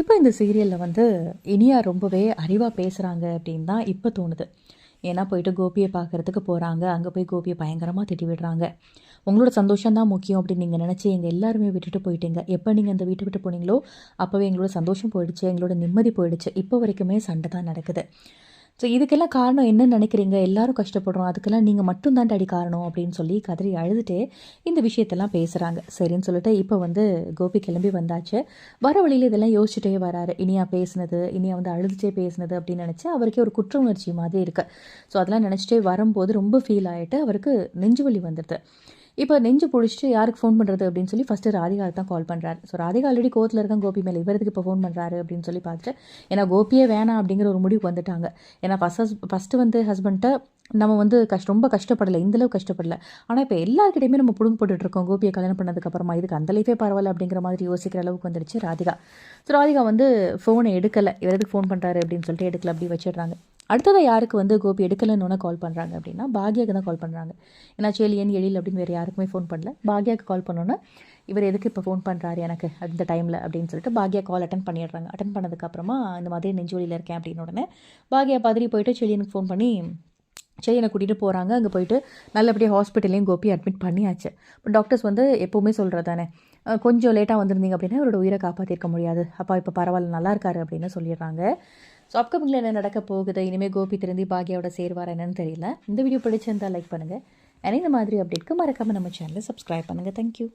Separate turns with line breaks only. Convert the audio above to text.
இப்போ இந்த சீரியலில் வந்து இனியா ரொம்பவே அறிவாக பேசுகிறாங்க அப்படின்னு தான் இப்போ தோணுது. ஏன்னா போயிட்டு கோபியை பார்க்குறதுக்கு போகிறாங்க அங்கே போய் கோபியை பயங்கரமாக திட்டி விடுறாங்க. உங்களோட சந்தோஷம் தான் முக்கியம் அப்படின்னு நீங்கள் நினச்சி எங்கள் எல்லாருமே விட்டுட்டு போயிட்டீங்க. எப்போ நீங்கள் அந்த வீட்டை விட்டு போனீங்களோ அப்போவே எங்களோட சந்தோஷம் போயிடுச்சு எங்களோட நிம்மதி போயிடுச்சு. இப்போ வரைக்குமே சண்டை தான் நடக்குது. ஸோ இதுக்கெல்லாம் காரணம் என்னன்னு நினைக்கிறீங்க? எல்லாரும் கஷ்டப்படுறோம். அதுக்கெல்லாம் நீங்கள் மட்டும் தான் அடி காரணம் அப்படின்னு சொல்லி கதறி அழுதுட்டு இந்த விஷயத்தெல்லாம் பேசுகிறாங்க சரின்னு சொல்லிட்டு இப்போ வந்து கோபி கிளம்பி வந்தாச்சு. வர வழியில் இதெல்லாம் யோசிச்சுட்டே வராரு. இனியா பேசுனது இனியா வந்து அழுதுட்டே பேசுனது அப்படின்னு நினச்சி அவருக்கே ஒரு குற்ற உணர்ச்சி மாதிரி இருக்குது ஸோ அதெல்லாம் நினச்சிட்டே வரும்போது ரொம்ப ஃபீல் ஆகிட்டு அவருக்கு நெஞ்சு வலி வந்துடுது. இப்போ நெஞ்சு பிடிச்சிட்டு யாருக்கு ஃபோன் பண்ணுறது அப்படின்னு சொல்லி ஃபஸ்ட்டு ராதிகா தான் கால் பண்ணுறாரு ஸோ ராதிகா ஆல்ரெடி கோத்தில் இருக்கான் கோபி மேலே. இவருக்கு இப்போ ஃபோன் பண்ணுறாரு அப்படின்னு சொல்லி பார்த்துட்டு ஏன்னா கோபியே வேணாம் அப்படிங்கிற ஒரு முடிவுக்கு வந்துட்டாங்க. ஏன்னா ஃபஸ்ட் ஹஸ் ஃபஸ்ட்டு வந்து ஹஸ்பண்ட்டை நம்ம வந்து கஷ்ட ரொம்ப கஷ்டப்படலை இந்தளவுக்கு கஷ்டப்படலை. ஆனால் இப்போ எல்லாருக்கிட்டையுமே நம்ம புடுங்க போட்டுட்ருக்கோம் கோபியை கல்யாணம் பண்ணதுக்கப்புறமா இதுக்கு அந்த லைஃபே பரவாயில்ல அப்படிங்கிற மாதிரி யோசிக்கிற அளவுக்கு வந்துடுச்சு ராதிகா. ஸோ ராதிகா வந்து ஃபோனை எடுக்கலை. இவருக்கு ஃபோன் பண்ணுறாரு அப்படின்னு சொல்லிட்டு எடுக்கல அப்படி வச்சிடுறாங்க. அடுத்ததாக யாருக்கு வந்து கோபி எடுக்கலன்னு கால் பண்ணுறாங்க அப்படின்னா பாக்யாவுக்கு தான் கால் பண்ணுறாங்க ஏன்னா சேலியன் எழில் அப்படின்னு வேறு யாருக்குமே ஃபோன் பண்ணல. பாக்யாவுக்கு கால் பண்ணோன்னே இவர் எதுக்கு இப்போ ஃபோன் பண்ணுறாரு எனக்கு அந்த டைமில் அப்படின்னு சொல்லிட்டு பாக்யா கால் அட்டன் பண்ணிடுறாங்க. அட்டன் பண்ணதுக்கப்புறமா இந்த மாதிரி நெஞ்சுவலியில் இருக்கேன் அப்படின்னு உடனே பாக்யா பதறி போயிட்டு செலியனுக்கு ஃபோன் பண்ணி செலியனை கூட்டிகிட்டு போகிறாங்க அங்கே போயிட்டு நல்லபடியாக ஹாஸ்பிட்டல்லையும் கோபி அட்மிட் பண்ணியாச்சு. இப்போ டாக்டர்ஸ் வந்து எப்போவுமே சொல்கிறது தானே கொஞ்சம் லேட்டாக வந்திருந்தீங்க அப்படின்னா அவரோட உயிரை காப்பாற்றிருக்க முடியாது. அப்பா இப்போ பரவாயில்ல நல்லா இருக்காரு அப்படின்னு சொல்லிடுறாங்க. ஸோ அப்கமிங்கில் என்ன நடக்க போகுது? இனிமேல் கோபி திருந்தி பாக்யாவோட சேர்வார் என்னன்னு தெரியல. இந்த வீடியோ பிடிச்சிருந்தா லைக் பண்ணுங்கள் அண்ட் இந்த மாதிரி அப்டேட்க்கு மறக்காமல் நம்ம சேனலை சப்ஸ்கிரைப் பண்ணுங்கள் தேங்க்யூ